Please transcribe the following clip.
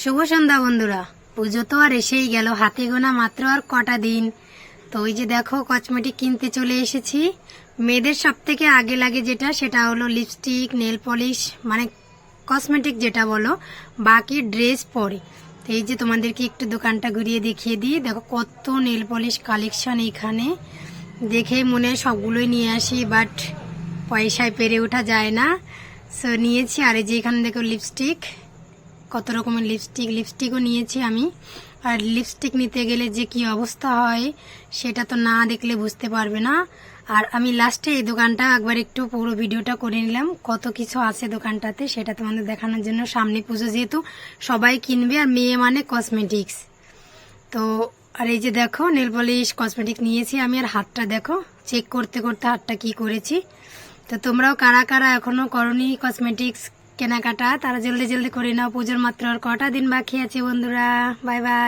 শুভ সন্ধ্যা, বন্ধুরা। পুজো তো আর এসেই গেল। হাতে গোনা মাত্র আর কটা দিন। তো ওই যে দেখো কসমেটিক কিনতে চলে এসেছি। মেয়েদের সব থেকে আগে লাগে যেটা, সেটা হলো লিপস্টিক নেল পলিশ মানে কসমেটিক যেটা বলো, বাকি ড্রেস পরে। তো এই যে তোমাদেরকে একটু দোকানটা ঘুরিয়ে দেখিয়ে দিই। দেখো, কত নেল পলিশ কালেকশন এখানে দেখে মনে সবগুলোই নিয়ে আসি বাট পয়সায় পেরে ওঠা যায় না। সো নিয়েছি। আর এই যে এখানে দেখো লিপস্টিক কত রকমের লিপস্টিক লিপস্টিকও নিয়েছি আমি। আর লিপস্টিক নিতে গেলে যে কি অবস্থা হয়, সেটা তো না দেখলে বুঝতে পারবে না। আর আমি লাস্টে এই দোকানটা একবার একটু পুরো ভিডিওটা করে নিলাম, কত কিছু আছে দোকানটাতে সেটা তোমাদের দেখানোর জন্য। সামনে পুজো যেহেতু, সবাই কিনবে আর মেয়ে মানে কসমেটিক্স তো, আর এই যে দেখো নেল পলিশ কসমেটিক নিয়েছি আমি, আর হাতটা দেখো চেক করতে করতে হাতটা কি করেছি। তো তোমরাও কারা কারা এখনও করনি কসমেটিক্স কেনাকাটা, তারা জলদি জলদি করে নাও, পুজোর মাত্র আর কটা দিন বাকি আছে বন্ধুরা। Bye bye.